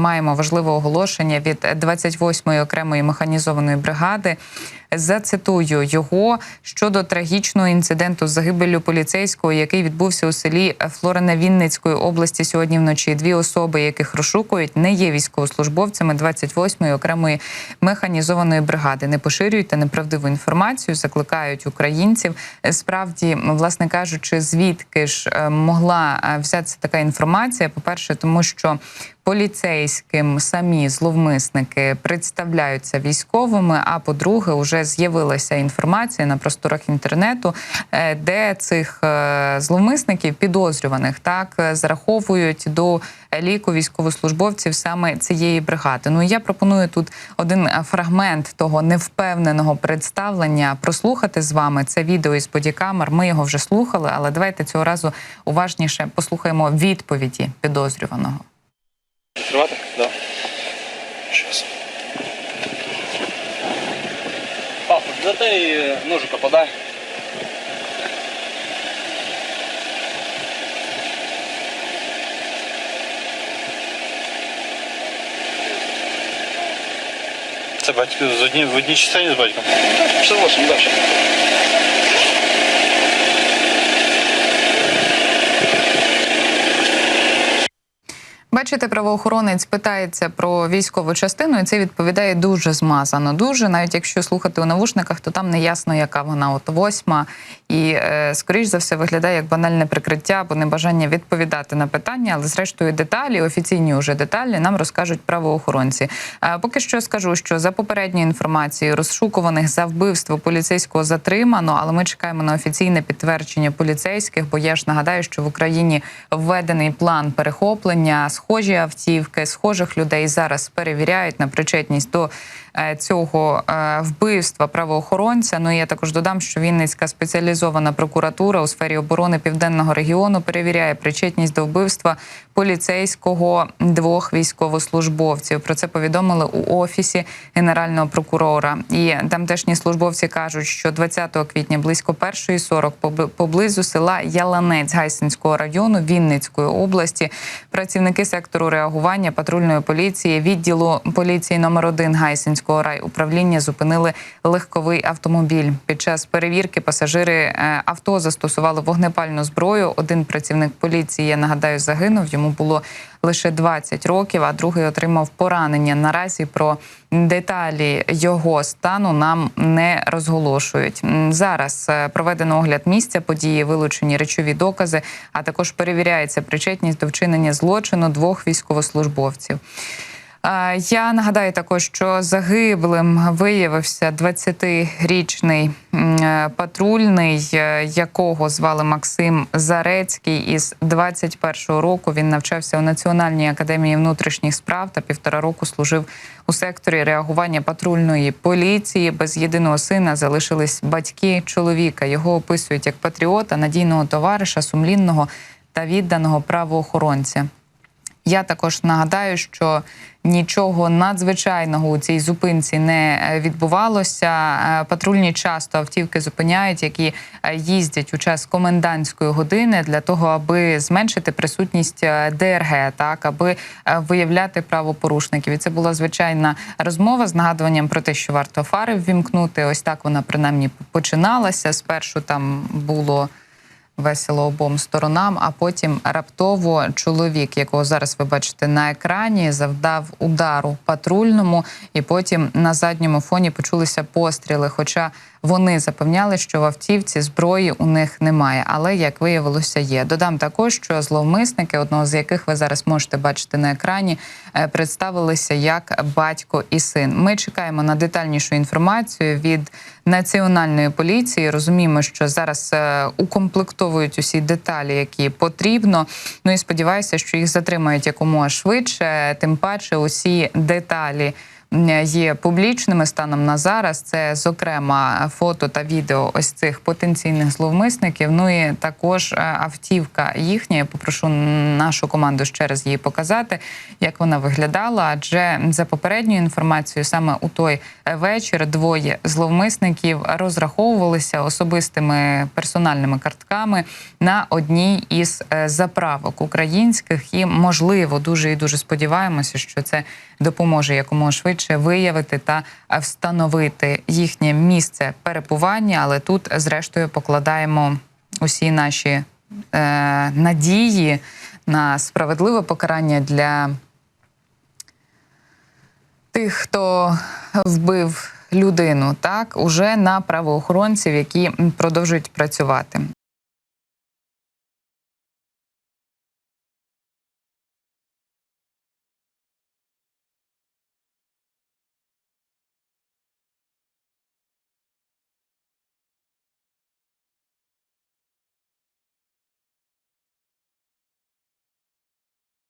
маємо важливе оголошення від 28-ї окремої механізованої бригади. Зацитую його щодо трагічного інциденту з загибеллю поліцейського, який відбувся у селі Флорина Вінницької області сьогодні вночі. Дві особи, яких розшукують, не є військовослужбовцями 28-ї окремої механізованої бригади. Не поширюйте неправдиву інформацію, закликають українців. Справді, власне кажучи, звідки ж е, могла е, взятися така інформація? По перше, тому що поліцейським самі зловмисники представляються військовими. А по-друге, вже з'явилася інформація на просторах інтернету, е, де цих е, зловмисників підозрюваних так е, зараховують до ліку військовослужбовців саме цієї бригади. Ну я пропоную тут один фрагмент того невпевненого представлення прослухати з вами. Це відео із бодікамер. Ми його вже слухали, але давайте цього разу уважніше послухаємо відповіді підозрюваного. Папа, за те і ножика подай. Це батько з одні, в одній частині з батьком. Пішли лошадь, далі. Бачите, правоохоронець питається про військову частину, і це відповідає дуже змазано. Дуже, навіть якщо слухати у навушниках, то там не ясно, яка вона от восьма. І е, скоріш за все виглядає як банальне прикриття або небажання відповідати на питання, але зрештою деталі, офіційні уже деталі, нам розкажуть правоохоронці. Е, поки що скажу, що за попередньою інформацією розшукуваних за вбивство поліцейського затримано, але ми чекаємо на офіційне підтвердження поліцейських. Бо я ж нагадаю, що в Україні введений план перехоплення. Схожі автівки, схожих людей зараз перевіряють на причетність до е, цього е, вбивства правоохоронця. Ну я також додам, що Вінницька спеціалізована прокуратура у сфері оборони південного регіону перевіряє причетність до вбивства поліцейського двох військовослужбовців. Про це повідомили у офісі генерального прокурора. І тамтешні службовці кажуть, що 20 квітня близько 1.40 побли- поблизу села Яланець Гайсинського району Вінницької області працівники сектору реагування патрульної поліції відділу поліції номер 1 Гайсинського райуправління зупинили легковий автомобіль. Під час перевірки пасажири е, авто застосували вогнепальну зброю. Один працівник поліції, я нагадаю, загинув. Йому було лише 20 років, а другий отримав поранення. Наразі про деталі його стану нам не розголошують. Зараз е, проведено огляд місця події, вилучені речові докази, а також перевіряється причетність до вчинення злочину двох військовослужбовців. Я нагадаю також, що загиблим виявився 20-річний е, патрульний, е, якого звали Максим Зарецький. Із 21-го року він навчався у Національній академії внутрішніх справ та півтора року служив у секторі реагування патрульної поліції. Без єдиного сина залишились батьки чоловіка. Його описують як патріота, надійного товариша, сумлінного та відданого правоохоронця. Я також нагадаю, що нічого надзвичайного у цій зупинці не е, відбувалося. Е, Патрульні часто автівки зупиняють, які е, їздять у час комендантської години для того, аби зменшити присутність ДРГ, так аби виявляти правопорушників. І це була звичайна розмова з нагадуванням про те, що варто фари ввімкнути. Ось так вона принаймні починалася. Спершу там було весело обом сторонам. А потім раптово чоловік, якого зараз ви бачите на екрані, завдав удару патрульному, і потім на задньому фоні почулися постріли. Хоча вони запевняли, що в автівці зброї у них немає, але як виявилося, є. Додам також, що зловмисники, одного з яких ви зараз можете бачити на екрані, е, представилися як батько і син. Ми чекаємо на детальнішу інформацію від національної поліції. Розуміємо, що зараз е, укомплектовують усі деталі, які потрібно. Ну і сподіваюся, що їх затримають якомога швидше. Тим паче, усі деталі є публічними станом на зараз. Це зокрема фото та відео ось цих потенційних зловмисників. Ну і також е, автівка їхня. Я попрошу нашу команду ще раз її показати, як вона виглядала. Адже за попередньою інформацією, саме у той вечір двоє зловмисників розраховувалися особистими персональними картками на одній із е, заправок українських, і можливо дуже і дуже сподіваємося, що це допоможе якомога швидше виявити та встановити їхнє місце перебування. Але тут, зрештою, покладаємо усі наші е, надії на справедливе покарання для тих, хто вбив людину, так уже на правоохоронців, які продовжують працювати.